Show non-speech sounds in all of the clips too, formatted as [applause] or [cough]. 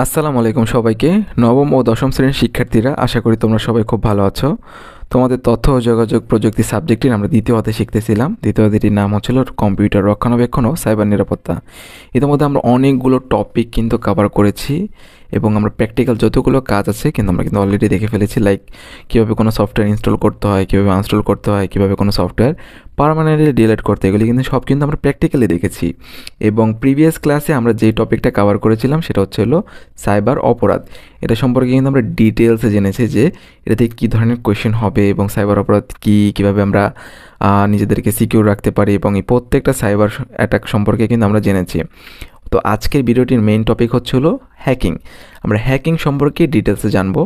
আসসালামু আলাইকুম সবাইকে। নবম ও দশম শ্রেণির শিক্ষার্থীরা, আশা করি তোমরা সবাই খুব ভালো আছো। তোমাদের তথ্য ও যোগাযোগ প্রযুক্তি সাবজেক্টটি আমরা দ্বিতীয় হাতে শিখতেছিলাম। দ্বিতীয় হাতেটির নাম হচ্ছিল কম্পিউটার রক্ষণাবেক্ষণ ও সাইবার নিরাপত্তা। ইতিমধ্যে আমরা অনেকগুলো টপিক কিন্তু কভার করেছি। এবং আমরা প্র্যাকটিক্যাল যতগুলো কাজ আছে, কিন্তু আমরা কিন্তু অলরেডি দেখে ফেলেছি লাইক কীভাবে কোনো সফটওয়্যার ইনস্টল করতে হয়, কীভাবে আনস্টল করতে হয়, কীভাবে কোনো সফটওয়্যার পারমানেন্টলি ডিলেট করতে এগুলি কিন্তু সব কিন্তু আমরা প্র্যাকটিক্যালি দেখেছি। এবং প্রিভিয়াস ক্লাসে আমরা যে টপিকটা কভার করেছিলাম, সেটা হচ্ছে হলো সাইবার অপরাধ। এটা সম্পর্কে কিন্তু আমরা ডিটেলসে জেনেছি যে এটাতে কী ধরনের কোয়েশ্চেন হবে এবং সাইবার অপরাধ কী, কীভাবে আমরা নিজেদেরকে সিকিউর রাখতে পারি এবং এই প্রত্যেকটা সাইবার অ্যাটাক সম্পর্কে কিন্তু আমরা জেনেছি। তো আজকের ভিডিওটির মেইন টপিক হচ্ছে হলো হ্যাকিং আমরা হ্যাকিং সম্পর্কে ডিটেলসে জানব।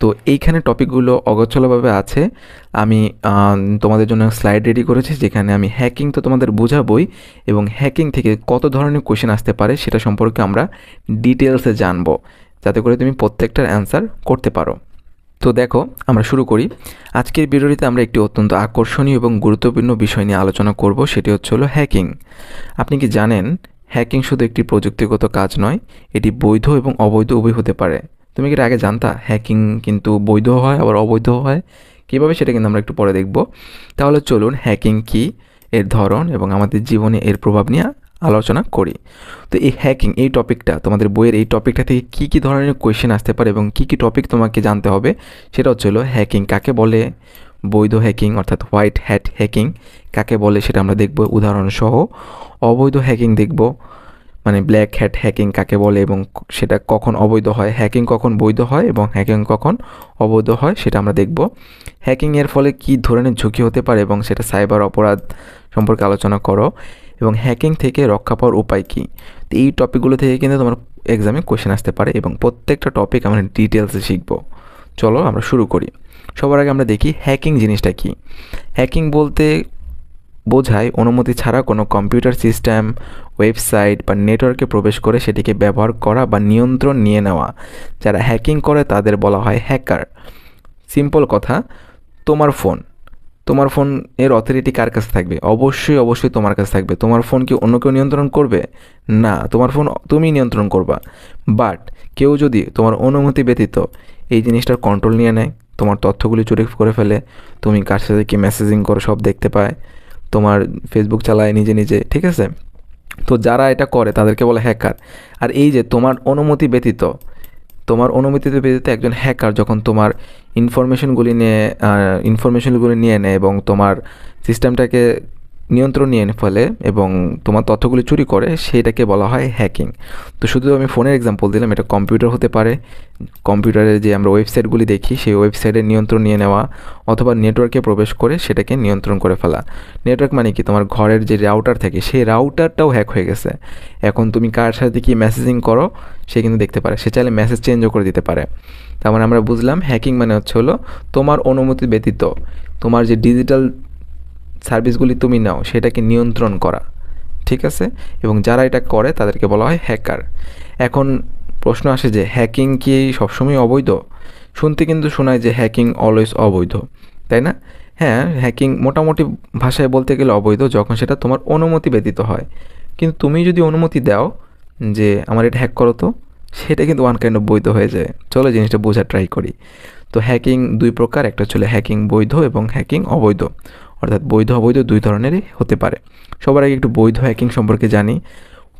তো এইখানে টপিকগুলো অগোছলভাবে আছে। আমি তোমাদের জন্য স্লাইড রেডি করেছি, যেখানে আমি হ্যাকিং তো তোমাদের বোঝাবই এবং হ্যাকিং থেকে কত ধরনের কোয়েশ্চেন আসতে পারে সেটা সম্পর্কে আমরা ডিটেলসে জানব। যাতে করে তুমি প্রত্যেকটার অ্যান্সার করতে পারো। তো দেখো, আমরা শুরু করি। আজকের ভিডিওটিতে আমরা একটি অত্যন্ত আকর্ষণীয় এবং গুরুত্বপূর্ণ বিষয় নিয়ে আলোচনা করব, সেটি হচ্ছে হলো হ্যাকিং আপনি কি জানেন হ্যাকিং শুধু একটি প্রযুক্তিগত কাজ নয়, এটি বৈধ এবং অবৈধ উভয় হতে পারে। তুমি কি আগে জানতা? হ্যাকিং কিন্তু বৈধ হয়, আবার অবৈধ হয়? কীভাবে সেটা কিন্তু আমরা একটু পরে দেখব। তাহলে চলুন হ্যাকিং কি, এর ধরন এবং আমাদের জীবনে এর প্রভাব নিয়ে আলোচনা করি। তো এই হ্যাকিং এই টপিকটা, তোমাদের বইয়ের এই টপিকটা থেকে কী কী ধরনের কোয়েশ্চেন আসতে পারে এবং কী কী টপিক তোমাকে জানতে হবে, সেটা হচ্ছে হ্যাকিং কাকে বলে? বৈধ হ্যাকিং অর্থাৎ হোয়াইট হ্যাট হ্যাকিং কাকে বলে সেটা আমরা দেখব, উদাহরণসহ। অবৈধ হ্যাকিং দেখব মানে ব্ল্যাক হ্যাট হ্যাকিং কাকে বলে এবং সেটা কখন অবৈধ হয় হ্যাকিং কখন বৈধ হয় এবং হ্যাকিং কখন অবৈধ হয় সেটা আমরা দেখব। হ্যাকিংয়ের ফলে কী ধরনের ঝুঁকি হতে পারে এবং সেটা সাইবার অপরাধ সম্পর্কে আলোচনা করো। এবং হ্যাকিং থেকে রক্ষা পাওয়ার উপায় কী? তো এই টপিকগুলো থেকে কিন্তু তোমার এক্সামে কোয়েশ্চেন আসতে পারে এবং প্রত্যেকটা টপিক আমরা ডিটেলসে শিখব। চলো আমরা শুরু করি। সবার আগে আমরা দেখি হ্যাকিং জিনিসটা কী। হ্যাকিং বলতে বোঝায় অনুমতি ছাড়া কোনো কম্পিউটার সিস্টেম ওয়েবসাইট বা নেটওয়ার্কে প্রবেশ করে সেটিকে ব্যবহার করা বা নিয়ন্ত্রণ নিয়ে নেওয়া। যারা হ্যাকিং করে তাদের বলা হয় হ্যাকার সিম্পল কথা, তোমার ফোন তোমার ফোন এর অথরিটি কার কাছে থাকবে? অবশ্যই অবশ্যই তোমার কাছে থাকবে। তোমার ফোন কি অন্য কেউ নিয়ন্ত্রণ করবে? না, তোমার ফোন তুমি নিয়ন্ত্রণ করবা। বাট কেউ যদি তোমার অনুমতি ব্যতীত এই জিনিসটার কন্ট্রোল নিয়ে নেয় তোমার তথ্যগুলি চুরি করে ফেলে, তুমি কার সাথে কি মেসেজিং করো সব দেখতে পায়, তোমার ফেসবুক চালায় নিজে নিজে, ঠিক আছে? তো যারা এটা করে তাদেরকে বলে হ্যাকার আর এই যে তোমার অনুমতি ব্যতীত, তোমার অনুমতি ব্যতীত একজন হ্যাকার যখন তোমার ইনফরমেশনগুলি নিয়ে ইনফরমেশনগুলি নিয়ে নেয় এবং তোমার সিস্টেমটাকে নিয়ন্ত্রণ নিয়ে ফেলে এবং তোমার তথ্যগুলি চুরি করে সেইটাকে বলা হয় হ্যাকিং তো শুধু আমি ফোনের এক্সাম্পল দিলাম, এটা কম্পিউটার হতে পারে। কম্পিউটারে যে আমরা ওয়েবসাইটগুলি দেখি, সেই ওয়েবসাইটের নিয়ন্ত্রণ নিয়ে নেওয়া অথবা নেটওয়ার্কে প্রবেশ করে সেটাকে নিয়ন্ত্রণ করে ফেলা। নেটওয়ার্ক মানে কি? তোমার ঘরের যে রাউটার থাকে, সেই রাউটারটাও হ্যাক হয়ে গেছে। এখন তুমি কার সাথে কি মেসেজিং করো, সে কিন্তু দেখতে পারে। সে চাইলে মেসেজ চেঞ্জও করে দিতে পারে। তার মানে আমরা বুঝলাম হ্যাকিং মানে হচ্ছে হলো তোমার অনুমতি ব্যতীত, তোমার যে ডিজিটাল সার্ভিসগুলি তুমি নাও, সেটাকে নিয়ন্ত্রণ করা, ঠিক আছে? এবং যারা এটা করে, তাদেরকে বলা হয় হ্যাকার। এখন প্রশ্ন আসে যে, হ্যাকিং কি সবসময় অবৈধ? শুনতে কিন্তু শোনায় যে, হ্যাকিং অলওয়েজ অবৈধ, তাই না? হ্যাঁ হ্যাকিং মোটামুটি ভাষায় বলতে গেলে অবৈধ, যখন সেটা তোমার অনুমতি ব্যতীত হয়। কিন্তু তুমি যদি অনুমতি দাও যে, আমার এটা হ্যাক করো তো, সেটা কিন্তু ওয়ান কাইন্ড অফ বৈধ হয়ে যায়। চলো জিনিসটা বোঝার ট্রাই করি। তো হ্যাকিং দুই প্রকার, একটা হচ্ছে হ্যাকিং বৈধ এবং হ্যাকিং অবৈধ। অর্থাৎ বৈধ, অবৈধ দুই ধরনেরই হতে পারে। সবার আগে একটু বৈধ হ্যাকিং সম্পর্কে জানি।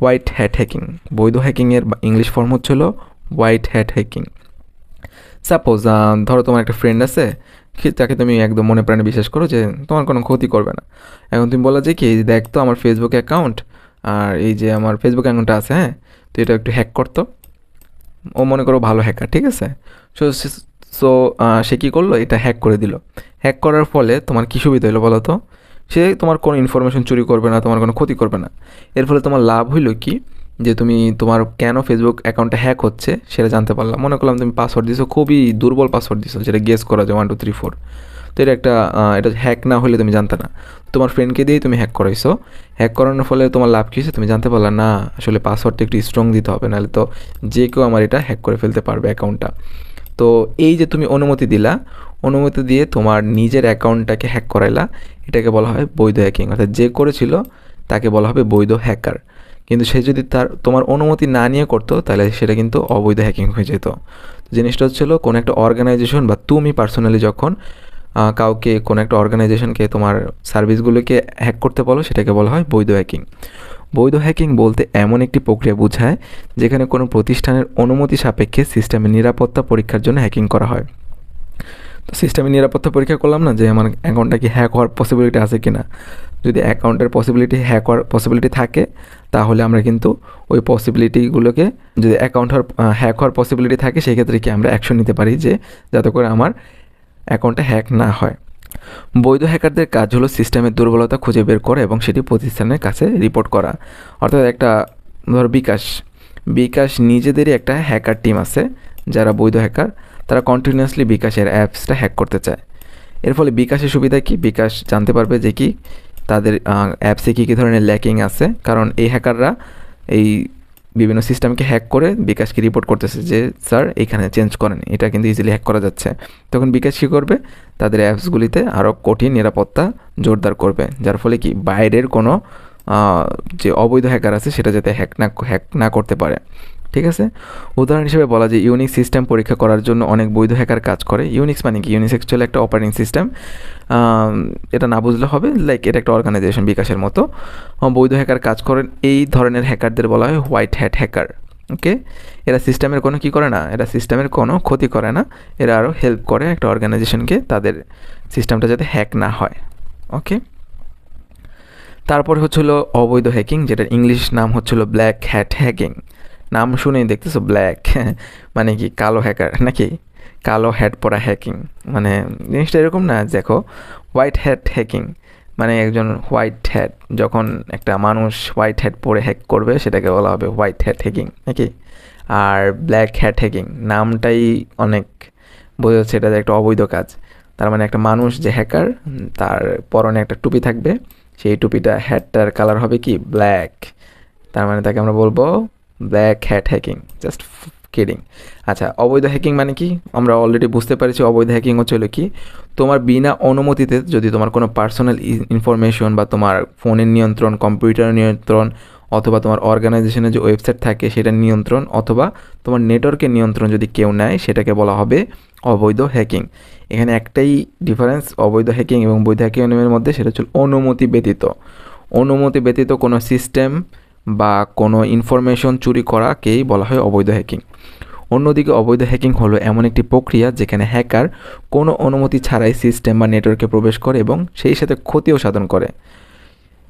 হোয়াইট হ্যাট হ্যাকিং বৈধ হ্যাকিংয়ের ইংলিশ ফর্ম হচ্ছিল হোয়াইট হ্যাট হ্যাকিং সাপোজ ধরো তোমার একটা ফ্রেন্ড আছে তাকে তুমি একদম মনে প্রাণে বিশ্বাস করো যে তোমার কোনো ক্ষতি করবে না। এখন তুমি বলা যে কি দেখ তো আমার ফেসবুক অ্যাকাউন্ট আর এই যে আমার ফেসবুক অ্যাকাউন্টটা আছে হ্যাঁ? তো এটা একটু হ্যাক করতো। ও মনে করো ভালো হ্যাকার ঠিক আছে? সো সে কী করল? এটা হ্যাক করে দিল। হ্যাক করার ফলে তোমার কী সুবিধা হলো বলো তো? সে তোমার কোনো ইনফরমেশন চুরি করবে না, তোমার কোনো ক্ষতি করবে না। এর ফলে তোমার লাভ হইল কি? যে তুমি, তোমার কেন ফেসবুক অ্যাকাউন্টটা হ্যাক হচ্ছে সেটা জানতে পারলাম। মনে করলাম তুমি পাসওয়ার্ড দিছো, খুবই দুর্বল পাসওয়ার্ড দিছো, যেটা গেস করা যায় ওয়ান টু থ্রি ফোর তো এটা একটা এটা হ্যাক না হলে তুমি জানতে না। তোমার ফ্রেন্ডকে দিয়েই তুমি হ্যাক করাইছো। হ্যাক করানোর ফলে তোমার লাভ কী তুমি জানতে পারলা, না, আসলে পাসওয়ার্ডটা একটু স্ট্রং দিতে হবে। নাহলে তো যে কেউ আমার এটা হ্যাক করে ফেলতে পারবে অ্যাকাউন্টটা তো এই যে তুমি অনুমতি দিলা, অনুমতি দিয়ে তোমার নিজের অ্যাকাউন্টটাকে হ্যাক করাইলা, এটাকে বলা হয় বৈধ হ্যাকিং অর্থাৎ যে করেছিল তাকে বলা হবে বৈধ হ্যাকার কিন্তু সে যদি তার, তোমার অনুমতি না নিয়ে করতো, তাহলে সেটা কিন্তু অবৈধ হ্যাকিং হয়ে যেত। জিনিসটা হচ্ছিল কোনো একটা অর্গানাইজেশন বা তুমি পার্সোনালি যখন কাউকে কোনো একটা অর্গানাইজেশনকে তোমার সার্ভিসগুলোকে হ্যাক করতে বলো, সেটাকে বলা হয় বৈধ হ্যাকিং বৈধ হ্যাকিং বলতে এমন একটি প্রক্রিয়া বোঝায় যেখানে কোনো প্রতিষ্ঠানের অনুমতি সাপেক্ষে সিস্টেমের নিরাপত্তা পরীক্ষার জন্য হ্যাকিং করা হয়। তো সিস্টেমে নিরাপত্তা পরীক্ষা করলাম না যে আমার অ্যাকাউন্টটা কি হ্যাক হওয়ার পসিবিলিটি আছে কি না যদি অ্যাকাউন্টের পসিবিলিটি হ্যাক হওয়ার পসিবিলিটি থাকে, তাহলে আমরা কিন্তু ওই পসিবিলিটিগুলোকে যদি অ্যাকাউন্ট হওয়ার হ্যাক হওয়ার পসিবিলিটি থাকে, সেক্ষেত্রে কি আমরা অ্যাকশন নিতে পারি যে যাতে করে আমার অ্যাকাউন্টটা হ্যাক না হয়। বৈধ হ্যাকারদের কাজ হলো সিস্টেমের দুর্বলতা খুঁজে বের করা এবং সেটি প্রতিষ্ঠানের কাছে রিপোর্ট করা। অর্থাৎ একটা, ধর বিকাশ। বিকাশ নিজেদেরই একটা হ্যাকার টিম আছে, যারা বৈধ হ্যাকার। তারা কন্টিনিউয়াসলি বিকাশের অ্যাপসটা হ্যাক করতে চায়। এর ফলে বিকাশের সুবিধা কি? বিকাশ জানতে পারবে যে কি তাদের অ্যাপসে কী কী ধরনের ল্যাকিং আছে। কারণ এই হ্যাকাররা এই বিভিন্ন সিস্টেমকে হ্যাক করে বিকাশকে রিপোর্ট করতেছে যে, স্যার এইখানে চেঞ্জ করেন। এটা কিন্তু ইজিলি হ্যাক করা যাচ্ছে। তখন বিকাশ কী করবে? তাদের অ্যাপসগুলিতে আরও কঠিন নিরাপত্তা জোরদার করবে। যার ফলে কি? বাইরের কোনো যে অবৈধ হ্যাকার আছে, সেটা যাতে হ্যাক না হ্যাক না করতে পারে। ঠিক আছে? উদাহরণ হিসেবে বলা যায় ইউনিক্স সিস্টেম পরীক্ষা করার জন্য অনেক বৈধ হ্যাকার কাজ করে। ইউনিক্স মানে কি? ইউনিক্স অ্যাকচুয়ালি একটা অপারেটিং সিস্টেম এটা না বুঝলে হবে লাইক এটা একটা অর্গানাইজেশন বিকাশের মতো। বৈধ হ্যাকার কাজ করেন। এই ধরনের হ্যাকারদের বলা হয় হোয়াইট হ্যাট হ্যাকার ওকে এরা সিস্টেমের কোনো কী করে না? এরা সিস্টেমের কোনো ক্ষতি করে না। এরা আরও হেল্প করে একটা অর্গানাইজেশনকে তাদের সিস্টেমটা যাতে হ্যাক না হয় ওকে তারপরে হচ্ছিল অবৈধ হ্যাকিং যেটার ইংলিশ নাম হচ্ছিল ব্ল্যাক হ্যাট হ্যাকিং নাম শুনেই দেখতেছো ব্ল্যাক [laughs] মানে কি কালো হ্যাকার নাকি? কালো হ্যাট পরা হ্যাকিং মানে জিনিসটা এরকম না, দেখো হোয়াইট হ্যাট হ্যাকিং মানে একজন হোয়াইট হ্যাট যখন একটা মানুষ হোয়াইট হ্যাট পরে হ্যাক করবে, সেটাকে বলা হবে হোয়াইট হ্যাট হ্যাকিং নাকি? আর ব্ল্যাক হ্যাট হ্যাকিং নামটাই অনেক বোঝা যাচ্ছে এটা একটা অবৈধ কাজ। তার মানে একটা মানুষ যে হ্যাকার তার পরনে একটা টুপি থাকবে, সেই টুপিটা হ্যাটটার কালার হবে কি ব্ল্যাক তার মানে তাকে আমরা বলব black hat hacking just kidding আচ্ছা অবৈধ হ্যাকিং মানে কি? আমরা অলরেডি বুঝতে পারছি অবৈধ হ্যাকিং হচ্ছে হলো কি? তোমার বিনা অনুমতিতে যদি তোমার কোনো পার্সোনাল ইনফরমেশন বা তোমার ফোনের নিয়ন্ত্রণ কম্পিউটার নিয়ন্ত্রণ অথবা তোমার অর্গানাইজেশনের যে ওয়েবসাইট থাকে সেটা নিয়ন্ত্রণ অথবা তোমার নেটওয়ার্কের নিয়ন্ত্রণ যদি কেউ নেয়, সেটাকে বলা হবে অবৈধ হ্যাকিং এখানে একটাই ডিফারেন্স অবৈধ হ্যাকিং এবং বৈধ হ্যাকিংয়ের মধ্যে সেটা হচ্ছে অনুমতি ব্যতীত। অনুমতি ব্যতীত কোনো সিস্টেম বা কোনো ইনফরমেশন চুরি করাকেই বলা হয় অবৈধ হ্যাকিং অন্যদিকে অবৈধ হ্যাকিং হলো এমন একটি প্রক্রিয়া যেখানে হ্যাকার কোনো অনুমতি ছাড়াই সিস্টেম বা নেটওয়ার্কে প্রবেশ করে এবং সেই সাথে ক্ষতিও সাধন করে।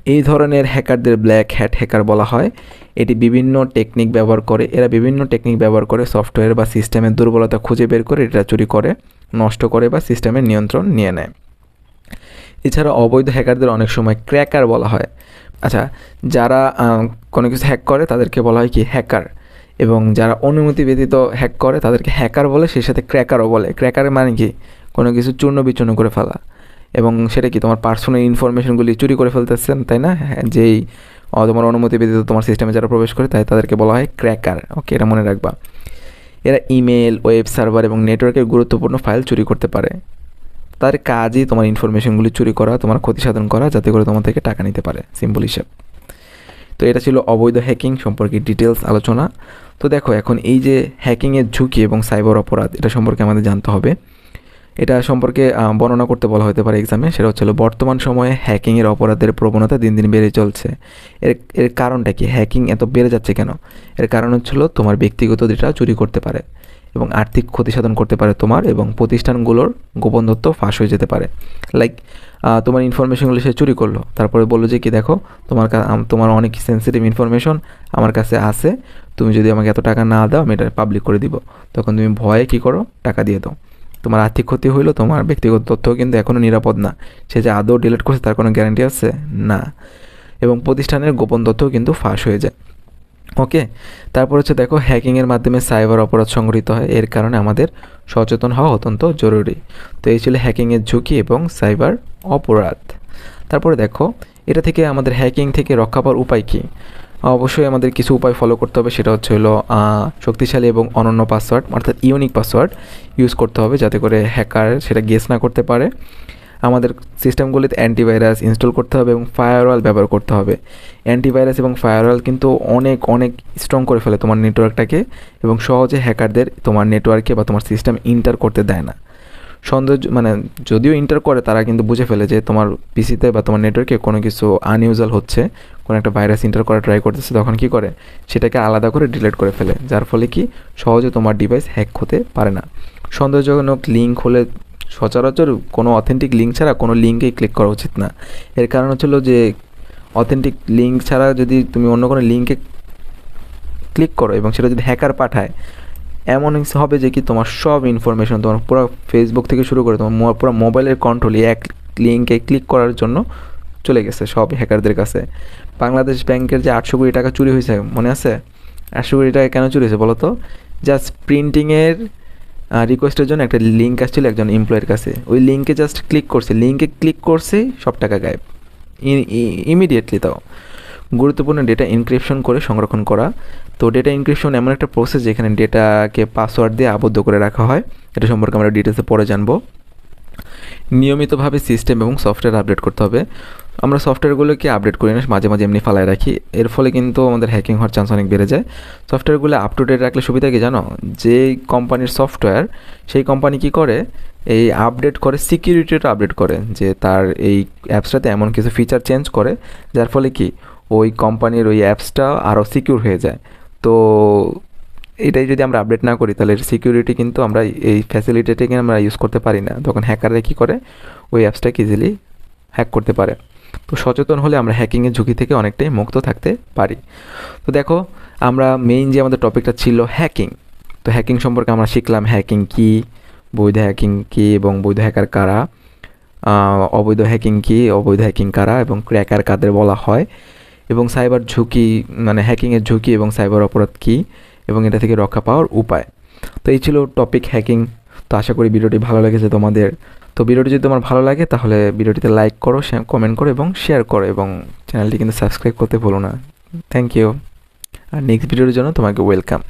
এই ধরনের হ্যাকারদের ব্ল্যাক হ্যাট হ্যাকার বলা হয়। এটি বিভিন্ন টেকনিক ব্যবহার করে। এরা বিভিন্ন টেকনিক ব্যবহার করে সফটওয়্যার বা সিস্টেমের দুর্বলতা খুঁজে বের করে, এটা চুরি করে, নষ্ট করে বা সিস্টেমের নিয়ন্ত্রণ নিয়ে নেয়। এছাড়া অবৈধ হ্যাকারদের অনেক সময় ক্র্যাকার বলা হয়। আচ্ছা যারা কোনো কিছু হ্যাক করে তাদেরকে বলা হয় কি হ্যাকার। এবং যারা অনুমতি ব্যতীত হ্যাক করে তাদেরকে হ্যাকার বলে সেই সাথে ক্র্যাকারও বলে। ক্র্যাকারের মানে কি? কোনো কিছু চূর্ণ বিচূর্ণ করে ফেলা। এবং সেটা কি তোমার পার্সোনাল ইনফরমেশনগুলি চুরি করে ফেলতেছেন তাই না? হ্যাঁ, যেই তোমার অনুমতি ব্যতীত তোমার সিস্টেমে যারা প্রবেশ করে তাই তাদেরকে বলা হয় ক্র্যাকার। ওকে এটা মনে রাখবা। এরা ইমেল ওয়েব সার্ভার এবং নেটওয়ার্কের গুরুত্বপূর্ণ ফাইল চুরি করতে পারে। তার কাজই তোমার ইনফরমেশনগুলি চুরি করা, তোমার ক্ষতি সাধন করা, যাতে করে তোমার থেকে টাকা নিতে পারে। সিম্পল হিসাব। তো এটা ছিল অবৈধ হ্যাকিং সম্পর্কে ডিটেলস আলোচনা। তো দেখো, এখন এই যে হ্যাকিংয়ের ঝুঁকি এবং সাইবার অপরাধ, এটা সম্পর্কে আমাদের জানতে হবে। এটা সম্পর্কে বর্ণনা করতে বলা হতে পারে এক্সামে সেটা হচ্ছে বর্তমান সময়ে হ্যাকিংয়ের অপরাধের প্রবণতা দিন দিন বেড়ে চলছে। এর এর কারণটা কি? হ্যাকিং এত বেড়ে যাচ্ছে কেন? এর কারণ হচ্ছিল তোমার ব্যক্তিগত ডেটা চুরি করতে পারে। এবং আর্থিক ক্ষতি সাধন করতে পারে তোমার এবং প্রতিষ্ঠানগুলোর গোপন তথ্য ফাঁস হয়ে যেতে পারে। লাইক তোমার ইনফরমেশনগুলো সে চুরি করল। তারপরে বলল যে কি দেখো, তোমার তোমার অনেক সেন্সিটিভ ইনফরমেশন আমার কাছে আছে। তুমি যদি আমাকে এত টাকা না দাও, আমি এটা পাবলিক করে দিব। তখন তুমি ভয়ে কী করো? টাকা দিয়ে দাও। তোমার আর্থিক ক্ষতি হইল, তোমার ব্যক্তিগত তথ্য কিন্তু এখনও নিরাপদ না। সে যে আদৌ ডিলিট করছে, তার কোনো গ্যারান্টি আছে? না। এবং প্রতিষ্ঠানের গোপন তথ্যও কিন্তু ফাঁস হয়ে যায়। ওকে তারপর হচ্ছে দেখো হ্যাকিংয়ের মাধ্যমে সাইবার অপরাধ সংঘটিত হয়। এর কারণে আমাদের সচেতন হওয়া অত্যন্ত জরুরি। তো এই ছিল হ্যাকিংয়ের ঝুঁকি এবং সাইবার অপরাধ। তারপরে দেখো, এটা থেকে আমাদের হ্যাকিং থেকে রক্ষা পাওয়ার উপায় কী? অবশ্যই আমাদের কিছু উপায় ফলো করতে হবে। সেটা হচ্ছে হলো শক্তিশালী এবং অনন্য পাসওয়ার্ড অর্থাৎ ইউনিক পাসওয়ার্ড ইউজ করতে হবে যাতে করে হ্যাকার সেটা গেস না করতে পারে। আমাদের সিস্টেমগুলিতে অ্যান্টিভাইরাস ইনস্টল করতে হবে এবং ফায়ারওয়াল ব্যবহার করতে হবে। অ্যান্টিভাইরাস এবং ফায়ারওয়াল কিন্তু অনেক অনেক স্ট্রং করে ফেলে তোমার নেটওয়ার্কটাকে এবং সহজে হ্যাকারদের তোমার নেটওয়ার্কে বা তোমার সিস্টেম ইন্টার করতে দেয় না। সন্দেহ মানে যদিও ইন্টার করে, তারা কিন্তু বুঝে ফেলে যে তোমার পিসিতে বা তোমার নেটওয়ার্কে কোনো কিছু আনইউজাল হচ্ছে, কোনো একটা ভাইরাস ইন্টার করা ট্রাই করতেছে, তখন কি করে? সেটাকে আলাদা করে ডিলিট করে ফেলে, যার ফলে কি সহজে তোমার ডিভাইস হ্যাক হতে পারে না। সন্দেহজনক লিঙ্ক হলে সচরাচর কোনো অথেন্টিক লিঙ্ক ছাড়া কোনো লিঙ্কেই ক্লিক করা উচিত না। এর কারণ হচ্ছিল যে অথেন্টিক লিঙ্ক ছাড়া যদি তুমি অন্য কোনো লিঙ্কে ক্লিক করো এবং সেটা যদি হ্যাকার পাঠায়, এমন হবে যে কি তোমার সব ইনফরমেশন তোমার পুরো ফেসবুক থেকে শুরু করে তোমার পুরো মোবাইলের কন্ট্রোল এক লিঙ্কে ক্লিক করার জন্য চলে গেছে সব হ্যাকারদের কাছে। বাংলাদেশ ব্যাংকের যে আটশো কোটি টাকা চুরি হয়েছে, মনে আছে? আটশো কোটি টাকা কেন চুরি হয়েছে বলো তো? জাস্ট প্রিন্টিংয়ের রিকোয়েস্টের জন্য একটা লিঙ্ক আসছিল একজন এমপ্লয়ের কাছে। ওই লিঙ্কে জাস্ট ক্লিক করছে। লিঙ্কে ক্লিক করছেই সব টাকা গায়েব। ইমিডিয়েটলি তাও। গুরুত্বপূর্ণ ডেটা ইনক্রিপশন করে সংরক্ষণ করা। তো ডেটা ইনক্রিপশন এমন একটা প্রসেস যেখানে ডেটাকে পাসওয়ার্ড দিয়ে আবদ্ধ করে রাখা হয়। এটা সম্পর্কে আমরা ডিটেলসে পরে জানব। নিয়মিতভাবে সিস্টেম এবং সফটওয়্যার আপডেট করতে হবে। আমরা সফটওয়্যারগুলোকে আপডেট করি না? মাঝে মাঝে এমনি ফালায় রাখি। এর ফলে কিন্তু আমাদের হ্যাকিং হওয়ার চান্স অনেক বেড়ে যায়। সফটওয়্যারগুলো আপ টু ডেট রাখলে সুবিধা কি জানো? যে কোম্পানির সফটওয়্যার সেই কোম্পানি কি করে? এই আপডেট করে সিকিউরিটিটা আপডেট করে। যে তার এই অ্যাপসটাতে এমন কিছু ফিচার চেঞ্জ করে, যার ফলে কি? ওই কোম্পানির ওই অ্যাপসটা আরও সিকিউর হয়ে যায়। তো এটাই যদি আমরা আপডেট না করি, তাহলে সিকিউরিটি কিন্তু আমরা এই ফ্যাসিলিটিটাকে আমরা ইউজ করতে পারি না। তখন হ্যাকাররা কী করে? ওই অ্যাপসটাকে ইজিলি হ্যাক করতে পারে। তো সচেতন হলে আমরা হ্যাকিংয়ের ঝুঁকি থেকে অনেকটাই মুক্ত থাকতে পারি। তো দেখো, আমরা মেইন যে আমাদের টপিকটা ছিল হ্যাকিং তো হ্যাকিং সম্পর্কে আমরা শিখলাম হ্যাকিং কী, বৈধ হ্যাকিং কী এবং বৈধ হ্যাকার কারা অবৈধ হ্যাকিং কী, অবৈধ হ্যাকিং কারা এবং ক্র্যাকার কাদের বলা হয় এবং সাইবার ঝুঁকি মানে হ্যাকিংয়ের ঝুঁকি এবং সাইবার অপরাধ কী এবং এটা থেকে রক্ষা পাওয়ার উপায়। তো এই ছিল টপিক হ্যাকিং তো আশা করি ভিডিওটি ভালো লেগেছে তোমাদের। তো ভিডিওটি যদি তোমার ভালো লাগে, তাহলে ভিডিওটিতে লাইক করো কমেন্ট করো এবং শেয়ার করো এবং চ্যানেলটি কিন্তু সাবস্ক্রাইব করতে ভুলো না। থ্যাংক ইউ আর নেক্সট ভিডিওর জন্য তোমাকে ওয়েলকাম